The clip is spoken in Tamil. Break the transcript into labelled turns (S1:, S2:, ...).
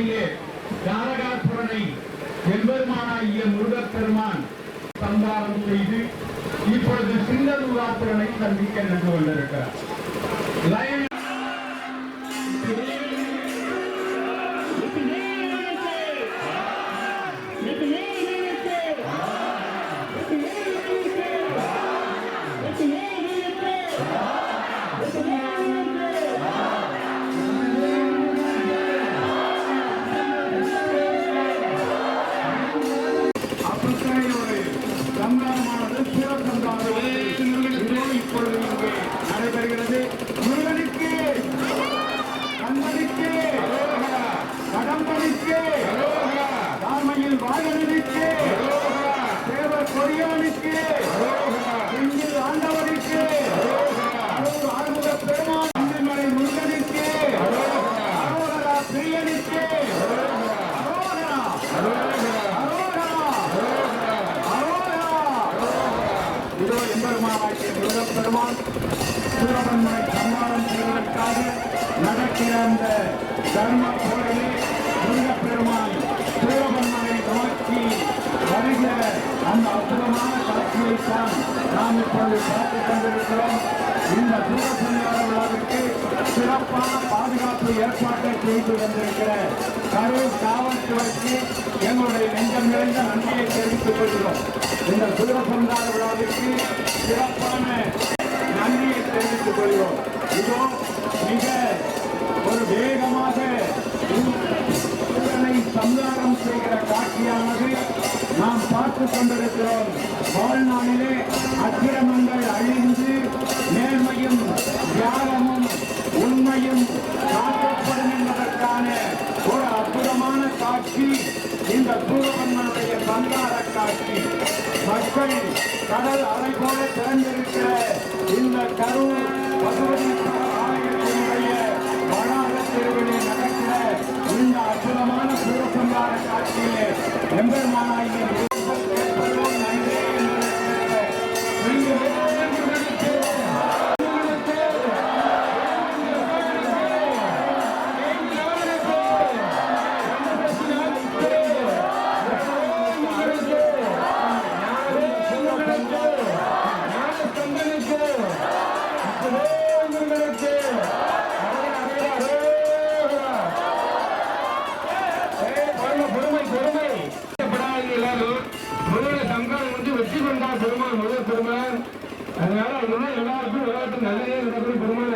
S1: திருப்பதியிலே தாரகாசுரனை எம்பெருமானாகிய முருகப்பெருமான் சந்தானம் செய்து இப்பொழுது சிங்கநூராசுரனை சந்திக்க நின்று கொண்டிருக்கிறார். Thank you. சிவபெருமான் சூரபன்மனை சம்மாரம் செய்வதற்காக நடக்கிற அந்த தர்ம போரிலே முருகப்பெருமான் சூரபன்மனை நோக்கி வருகிற அந்த அற்புதமான காட்சியைத்தான் நாம் இப்பொழுது பார்த்துக் கொண்டிருக்கிறோம் இந்த சூரசஞ்சார விழாவிற்கு சிறப்பான பாதுகாப்பு ஏற்பாட்டை செய்து வந்திருக்கிற கரூர் காவல்துறைக்கு எங்களுடைய நெஞ்சம் நிறைந்த நன்றியை தெரிவித்துக் கொள்கிறோம். இந்த சூரசஞ்சார விழாவிற்கு சிறப்பான நன்றியை தெரிவித்துக் கொள்கிறோம். இதோ மிக ஒரு வேகமாக சந்தாரம் செய்கிற காட்சியானது நாம் பார்த்து கொண்டிருக்கிறோம். வாழ்நாளிலே அக்கிரமங்கள் அழிந்து நேர்மையும் தியாகமும் உண்மையும் காக்கப்படும் என்பதற்கான ஒரு அற்புதமான காட்சி இந்த சூரபன்மனுடைய சந்தார காட்சி. மக்கள் கடல் அலை போல திறந்திருக்கிற இந்த கரூர் பகவதீஸ்வரர் ஆலயத்தினுடைய வளாக திருவிழி நடக்கிற இந்த அற்புதமான சூரசந்தார காட்சியிலே
S2: எம்பெருமானாயின் வந்து எல்லாருக்கும் நல்லதே பெருமாள்